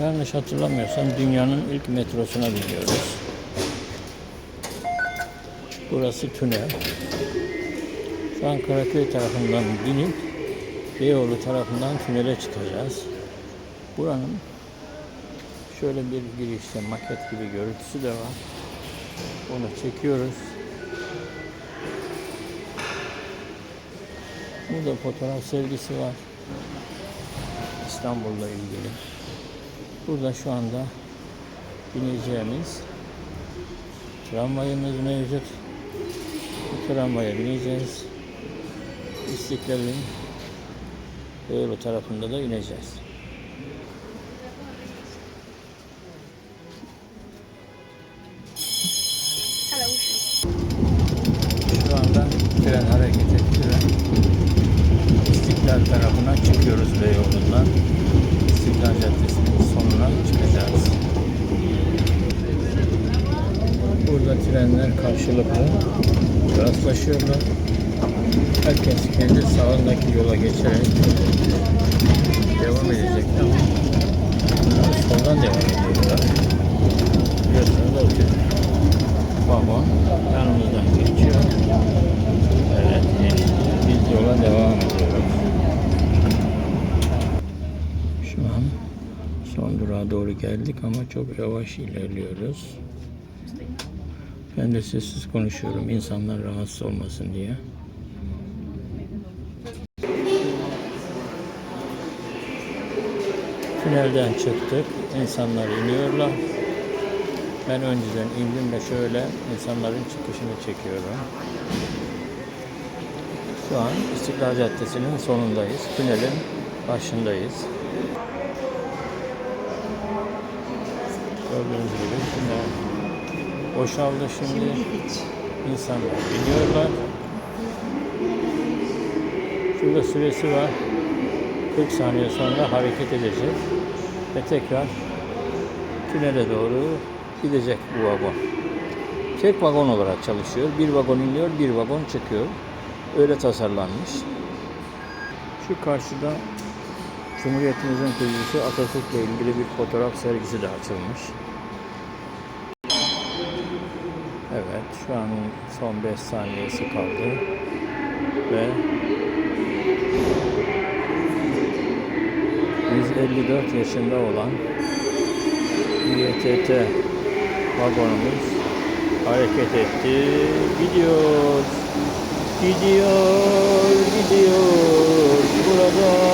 Yanlış hatırlamıyorsam dünyanın ilk metrosuna biniyoruz. Burası tünel. Şu an Karaköy tarafından binip Beyoğlu tarafından tünele çıkacağız. Buranın şöyle bir girişte maket gibi görüntüsü de var. Onu çekiyoruz. Burada fotoğraf sergisi var. İstanbul'la ilgili. Burada şu anda bineceğimiz tramvayımız mevcut. Bu tramvaya bineceğiz. İstiklal'in Beyoğlu tarafında da ineceğiz. Şu anda tren hareket etti ve İstiklal tarafına çıkıyoruz Beyoğlu'ndan. İstiklal Caddesi'nin sonuna çıkacağız. Burada trenler karşılıklı rastlaşıyorlar. Herkes kendi sağındaki yola geçerek devam edecek ama soldan devam ediyorlar. Biliyorsunuz o tür vagon yanımızdan geçiyor. Evet, biz yola devam ediyoruz. Şu an son durağa doğru geldik ama çok yavaş ilerliyoruz. Ben de sessiz konuşuyorum insanlar rahatsız olmasın diye. Tünelden çıktık. İnsanlar iniyorlar. Ben önceden indim ve şöyle insanların çıkışını çekiyorum. Şu an İstiklal Caddesi'nin sonundayız. Tünelin başındayız. Gördüğünüz gibi tünel boşaldı şimdi. İnsanlar biniyorlar. Şurada süresi var. 40 saniye sonra hareket edecek ve tekrar tünele doğru gidecek bu vagon. Tek vagon olarak çalışıyor. Bir vagon iniyor, bir vagon çıkıyor. Öyle tasarlanmış. Şu karşıda Cumhuriyetimizin kurucusu Atatürk'le ilgili bir fotoğraf sergisi de açılmış. Evet, şu an son 5 saniyesi kaldı. Ve 154 yaşında olan İETT vagonumuz hareket etti. Gidiyor. Gidiyor, gidiyor. Gidiyor.